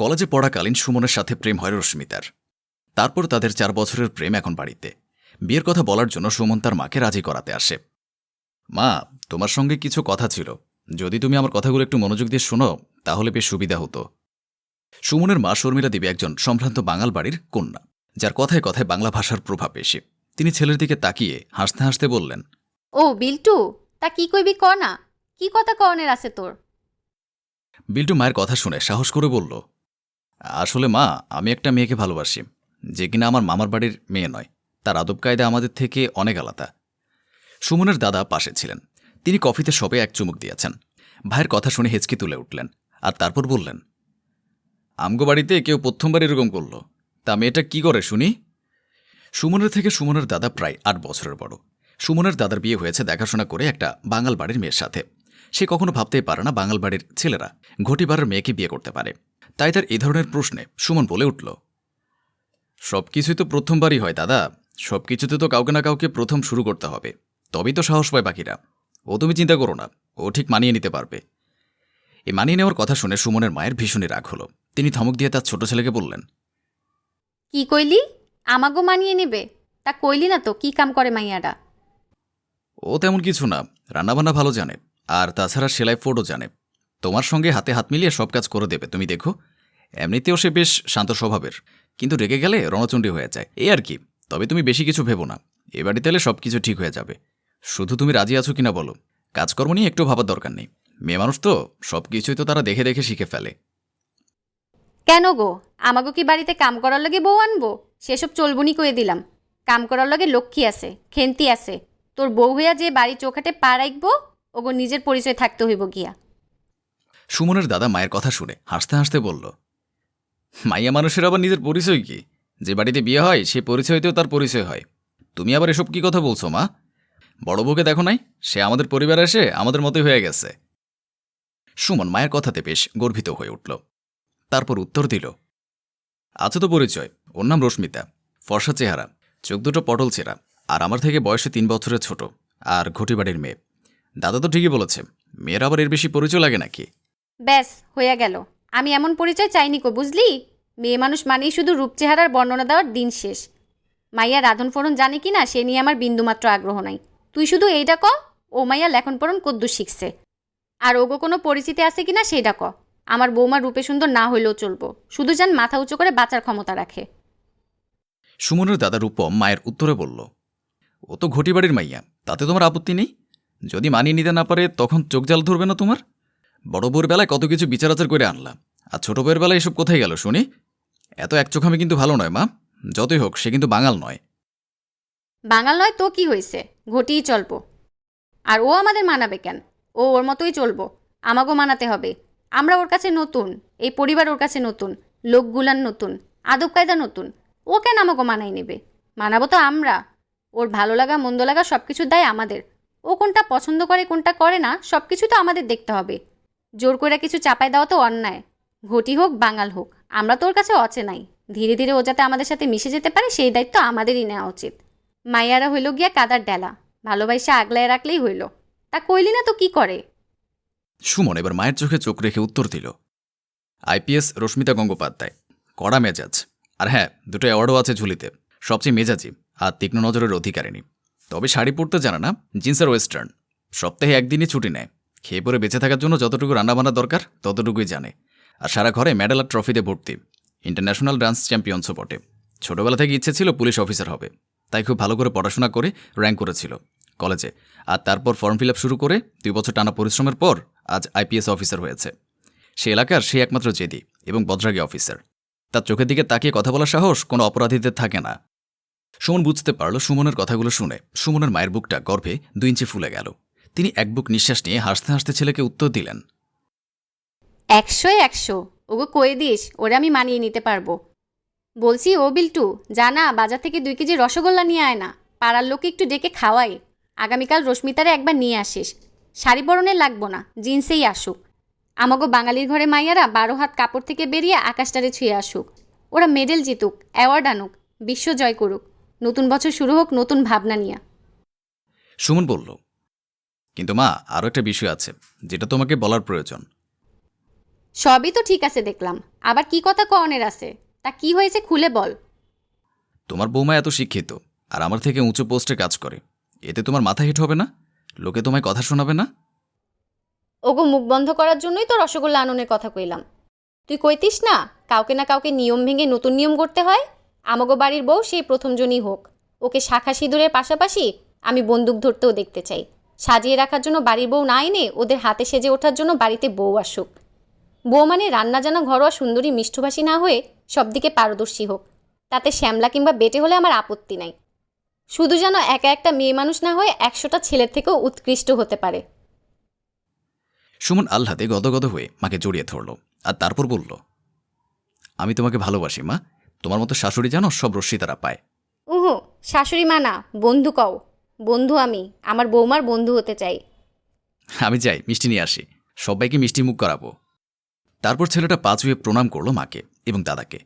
কলেজে পড়াকালীন সুমনের সাথে প্রেম হয় রশ্মিতার। তারপর তাদের চার বছরের প্রেম এখন বাড়িতে। বিয়ের কথা বলার জন্য সুমন তার মাকে রাজি করাতে আসে। মা তোমার সঙ্গে কিছু কথা ছিল। যদি তুমি আমার কথাগুলো একটু মনোযোগ দিয়ে শোনো তাহলে বেশ সুবিধা হতো। সুমনের মা শর্মিলা দেবী একজন সম্ভ্রান্ত বাঙাল বাড়ির কন্যা যার কথায় কথায় বাংলা ভাষার প্রভাব বেশি তিনি ছেলের দিকে তাকিয়ে হাসতে হাসতে বললেন ও বিল্টু তা কি কইবি ক না কি কথা কনের আছে তোর? বিল্টু মায়ের কথা শুনে সাহস করে বলল আসলে মা, আমি একটা মেয়েকে ভালোবাসি, যে কিনা আমার মামার বাড়ির মেয়ে নয়। তার আদব কায়দা আমাদের থেকে অনেক আলাদা। সুমনের দাদা পাশে ছিলেন। তিনি কফিতে সবে এক চুমুক দিয়েছেন। ভাইয়ের কথা শুনে হেঁচকি তুলে উঠলেন আর তারপর বললেন, আমগো বাড়িতে কেউ প্রথমবার এরকম করল। তা মেয়েটা কি করে শুনি? সুমনের থেকে সুমনের দাদা প্রায় আট বছরের বড়। সুমনের দাদার বিয়ে হয়েছে দেখাশোনা করে একটা বাঙাল বাড়ির মেয়ের সাথে। সে কখনো ভাবতেই পারে না বাঙাল বাড়ির ছেলেরা ঘটিবারের মেয়েকে বিয়ে করতে পারে। তাই তার এ ধরনের প্রশ্নে সুমন বলে উঠল সব কিছুই তো প্রথমবারই হয় দাদা। সব কিছুতে তো কাউকে না কাউকে প্রথম শুরু করতে হবে। তবেই তো সাহস পায় বাকিরা। ও তুমি চিন্তা করো না ও ঠিক মানিয়ে নিতে পারবে। এ মানিয়ে নেওয়ার কথা শুনে সুমনের মায়ের ভীষণই রাগ হলো। তিনি ধমক দিয়ে তার ছোট ছেলেকে বললেন কি কইলি? আমাগো মানিয়ে নেবে? তা কইলি না তো কি কাম করে মাইয়াডা ও তেমন কিছু না রান্নাবান্না ভালো জানে আর তাছাড়া সেলাই ফোর্ডও জানে। তোমার সঙ্গে হাতে হাত মিলিয়ে সব কাজ করে দেবে তুমি দেখো। এমনিতেও সে বেশ শান্ত স্বভাবের। কিন্তু রেগে গেলে রণচণ্ডী হয়ে যায়। এই আর কি তবে তুমি বেশি কিছু ভেবো না। এ বাড়িতে এলে সব কিছু ঠিক হয়ে যাবে। শুধু তুমি রাজি আছো কিনা বলো? কাজকর্ম নিয়ে একটু ভাবার দরকার নেই। মেয়ে মানুষ তো সব কিছুই তো তারা দেখে দেখে শিখে ফেলে। কেন গো? আমাগো কি বাড়িতে কাম করার লগে বউ আনব? সেসব চলবনি কয়ে দিলাম। কাম করার লগে লক্ষ্মী আছে খেন্তি আছে। তোর বউ হইয়া যে বাড়ি চোখাটে পা রাখব ওগো নিজের পরিচয় থাকতে হইব গিয়া। সুমনের দাদা মায়ের কথা শুনে হাসতে হাসতে বলল মাইয়া মানুষের আবার নিজের পরিচয় কি? যে বাড়িতে বিয়ে হয়, সে পরিচয়তেও তার পরিচয় হয়। তুমি আবার এসব কি কথা বলছো, মা? বড় বউকে দেখো নাই? সে আমাদের পরিবারে এসে আমাদের মতোই হয়ে গেছে। সুমন মায়ের কথাতে বেশ গর্বিত হয়ে উঠল। তারপর উত্তর দিল, আছে তো পরিচয়। ওর নাম রশ্মিতা। ফর্সা চেহারা। চোখ দুটো পটল চেরা। আর আমার থেকে বয়সে তিন বছরের ছোট। আর ঘটিবাড়ির মেয়ে। দাদা তো ঠিকই বলেছে, মেয়ের আবার এর বেশি পরিচয় লাগে নাকি? ব্যাস, হইয়া গেল। আমি এমন পরিচয় চাইনি কো, বুঝলি? মেয়ে মানুষ মানেই শুধু রূপ চেহারার বর্ণনা দেওয়ার দিন শেষ। মাইয়া রাধন ফোড়ন জানে কি না, সে নিয়ে আমার বিন্দুমাত্র আগ্রহ নাই। তুই শুধু এইটা ক, ও মাইয়া লেখন পড়ন কদ্দু শিখছে। আর ওগো কোনো পরিচিতি আছে কিনা সেইটা ক। আমার বৌমা রূপে সুন্দর না হইলেও চলবো। শুধু যান মাথা উঁচু করে বাঁচার ক্ষমতা রাখে। সুমনের দাদা রূপম মায়ের উত্তরে বলল, ও তো ঘটিবাড়ির মাইয়া, তাতে তোমার আপত্তি নেই? যদি মানিয়ে নিতে না পারে, তখন চোখ জাল ধরবে না তোমার? বড় বউর বেলায় কত কিছু বিচার আচার করে আনলাম। আর ছোট বউয়ের বেলায় এসব কোথায় গেল শুনি? এত একচোখামি কিন্তু ভালো নয়, মা। যতই হোক, সে কিন্তু বাঙাল নয়। বাঙাল নয় তো কি হয়েছে? ঘটিই চলবো। আর ও আমাদের মানাবে কেন? ও ওর মতোই চলবো। আমাকেও মানাতে হবে। আমরা ওর কাছে নতুন। এই পরিবার ওর কাছে নতুন। লোকগুলান নতুন। আদব কায়দা নতুন। ও কেন আমাকে মানাই নেবে? মানাবো তো আমরা। ওর ভালো লাগা, মন্দ লাগা সব কিছুর দায় আমাদের। ও কোনটা পছন্দ করে, কোনটা করে না সব কিছু তো আমাদের দেখতে হবে। জোর করে কিছু চাপায় দেওয়া তো অন্যায়। ঘটি হোক, বাঙাল হোক, আমরা তো ওর কাছে অচেনাই। ধীরে ধীরে ও যাতে আমাদের সাথে মিশে যেতে পারে, সেই দায়িত্ব আমাদেরই নেওয়া উচিত। মাইয়ারা হইল গিয়া কাদার ডেলা। ভালোবাসা আগলায় রাখলেই হইল। তা কইলি না তো কি করে? সুমন এবার মায়ের চোখে চোখ রেখে উত্তর দিল। আইপিএস রশ্মিতা গঙ্গোপাধ্যায়। কড়া মেজাজ। আর হ্যাঁ দুটো অ্যাওয়ার্ডও আছে ঝুলিতে। সবচেয়ে মেজাজি আর তীক্ষ্ণ নজরের অধিকারিণী। তবে শাড়ি পরতে জানে না জিন্স আর ওয়েস্টার্ন। সপ্তাহে একদিনই ছুটি নেয়। খেয়ে পরে বেঁচে থাকার জন্য যতটুকু রান্নাবান্না দরকার, ততটুকুই জানে। আর সারা ঘরে মেডেল আর ট্রফিতে ভর্তি। ইন্টারন্যাশনাল ডান্স চ্যাম্পিয়নসও বটে ছোটবেলা থেকে ইচ্ছে ছিল পুলিশ অফিসার হবে। তাই খুব ভালো করে পড়াশোনা করে র্যাঙ্ক করেছিল। কলেজে। আর তারপর ফর্ম ফিল শুরু করে দুই বছর টানা পরিশ্রমের পর আজ আইপিএস অফিসার হয়েছে। সে এলাকার সে একমাত্র জেদি এবং বজ্রাগী অফিসার। তার চোখের দিকে তাকিয়ে কথা বলার সাহস কোনো অপরাধীদের থাকে না। সুমন বুঝতে পারল সুমনের কথাগুলো শুনে। সুমনের মায়ের বুকটা গর্ভে দুই ইঞ্চি ফুলে গেল। তিনি এক বুক নিঃশ্বাস নিয়ে হাসতে হাসতে ছেলেকে উত্তর দিলেন। একশোয় একশো। ওগো কয়ে দিস? ওরে আমি মানিয়ে নিতে পারব। বলছি ও বিল্টু জানা বাজার থেকে দুই কেজি রসগোল্লা নিয়ে আয় না। পাড়ার লোকে একটু ডেকে খাওয়াই। আগামীকাল রশ্মিতারে একবার নিয়ে আসিস। শাড়ি পরনে লাগবো না জিন্সেই আসুক। আমাগো বাঙালির ঘরে মাইয়ারা বারো হাত কাপড় থেকে বেরিয়ে আকাশটারে ছুঁয়ে আসুক। ওরা মেডেল জিতুক অ্যাওয়ার্ড আনুক বিশ্ব জয় করুক। নতুন বছর শুরু হোক নতুন ভাবনা নিয়ে। সুমন বলল কিন্তু মা আরও একটা বিষয় আছে যেটা তোমাকে বলার প্রয়োজন। সবই তো ঠিক আছে দেখলাম। আবার কি কথা কনের আছে? তা কি হয়েছে খুলে বল। তোমার বৌমা এত শিক্ষিত আর আমার থেকে উঁচু পোস্টে কাজ করে। এতে তোমার মাথা হিট হবে না? লোকে তোমায় কথা শোনাবে না? ওগো মুখ বন্ধ করার জন্যই তো রসগোল্লা আননের কথা কইলাম। তুই কইতিস না কাউকে না কাউকে নিয়ম ভেঙে নতুন নিয়ম করতে হয়? আমাগো বাড়ির বউ সেই প্রথমজনই হোক। ওকে শাখা সিঁদুরের পাশাপাশি আমি বন্দুক ধরতেও দেখতে চাই। সাজিয়ে রাখার জন্য বাড়ির বউ না এনে ওদের হাতে সেজে ওঠার জন্য বাড়িতে বউ আসুক। বউ মানে রান্না জানা ঘরোয়া সুন্দরী মিষ্টভাষী না হয়ে সবদিকে পারদর্শী হোক। তাতে শ্যামলা কিংবা বেটে হলে আমার আপত্তি নাই। শুধু যেন একা একটা মেয়ে মানুষ না হয়ে একশোটা ছেলের থেকেও উৎকৃষ্ট হতে পারে। সুমন আহ্লাদে গদগদ হয়ে মাকে জড়িয়ে ধরল আর তারপর বলল আমি তোমাকে ভালোবাসি মা। তোমার মতো শাশুড়ি জানো সব রশ্মি তারা পায়। উহু শাশুড়ি মা না বন্ধু কও। বন্ধু আমি আমার বৌমার বন্ধু হতে চাই। আমি যাই মিষ্টি নিয়ে আসি। সবাইকে মিষ্টি মুখ করাবো। তারপর ছেলেটা পাঁচ হয়ে প্রণাম করল মাকে এবং দাদাকে।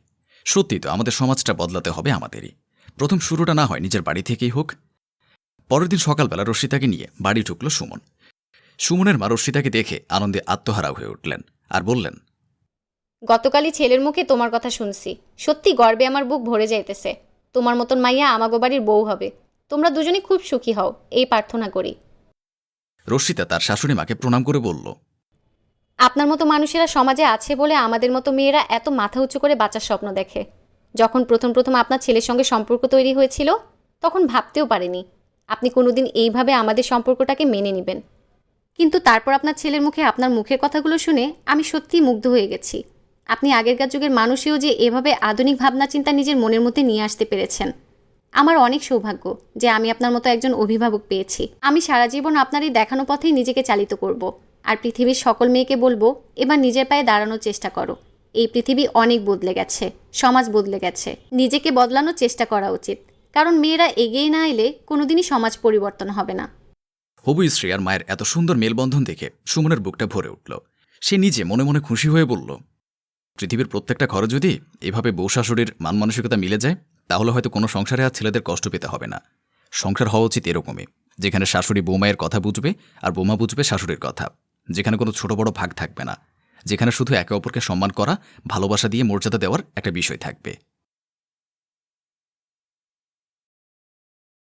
সত্যি তো আমাদের সমাজটা বদলাতে হবে আমাদেরই। প্রথম শুরুটা না হয় নিজের বাড়ি থেকেই হোক। পরের দিন সকালবেলা রশ্মিতাকে নিয়ে বাড়ি ঢুকল সুমন। সুমনের মা রশ্মিতাকে দেখে আনন্দে আত্মহারা হয়ে উঠলেন আর বললেন গতকালই ছেলের মুখে তোমার কথা শুনছি। সত্যি গর্বে আমার বুক ভরে যাইতেছে। তোমার মতন মাইয়া আমাগো বাড়ির বউ হবে। তোমরা দুজনে খুব সুখী হও এই প্রার্থনা করি। রশ্মিতা তার শাশুড়ি মাকে প্রণাম করে বলল আপনার মতো মানুষেরা সমাজে আছে বলে আমাদের মতো মেয়েরা এত মাথা উঁচু করে বাঁচার স্বপ্ন দেখে। যখন প্রথম প্রথম আপনার ছেলের সঙ্গে সম্পর্ক তৈরি হয়েছিল তখন ভাবতেও পারেনি। আপনি কোনোদিন এইভাবে আমাদের সম্পর্কটাকে মেনে নেবেন। কিন্তু তারপর আপনার ছেলের মুখে আপনার মুখের কথাগুলো শুনে আমি সত্যিই মুগ্ধ হয়ে গেছি। আপনি আগেরকার যুগের মানুষেও যে এভাবে আধুনিক ভাবনা চিন্তা নিজের মনের মধ্যে নিয়ে আসতে পেরেছেন। আমার অনেক সৌভাগ্য যে আমি আপনার মতো একজন অভিভাবক পেয়েছি। আমি সারা জীবন আপনার এই দেখানো পথেই নিজেকে চালিত করব। আর পৃথিবীর সকল মেয়েকে বলব, এবার নিজের পায়ে দাঁড়ানোর চেষ্টা করো। এই পৃথিবী অনেক বদলে গেছে, সমাজ বদলে গেছে। নিজেকে বদলানোর চেষ্টা করা উচিত। কারণ মেয়েরা এগিয়ে না এলে কোনোদিনই সমাজ পরিবর্তন হবে না। হবু আর মায়ের এত সুন্দর মেলবন্ধন দেখে সুমনের বুকটা ভরে উঠল। সে নিজে মনে মনে খুশি হয়ে বলল, পৃথিবীর প্রত্যেকটা ঘরে যদি এভাবে বউ শাশুড়ির মান মানসিকতা মিলে যায় তাহলে হয়তো কোনো সংসারে আর ছেলেদের কষ্ট পেতে হবে না। সংসার হওয়া উচিত এরকমই, যেখানে শাশুড়ি বৌমায়ের কথা বুঝবে আর বোমা বুঝবে শাশুড়ির কথা, যেখানে কোনো ছোট বড় ভাগ থাকবে না, যেখানে শুধু একে অপরকে সম্মান করা, ভালোবাসা দিয়ে মর্যাদা দেওয়ার একটা বিষয় থাকবে।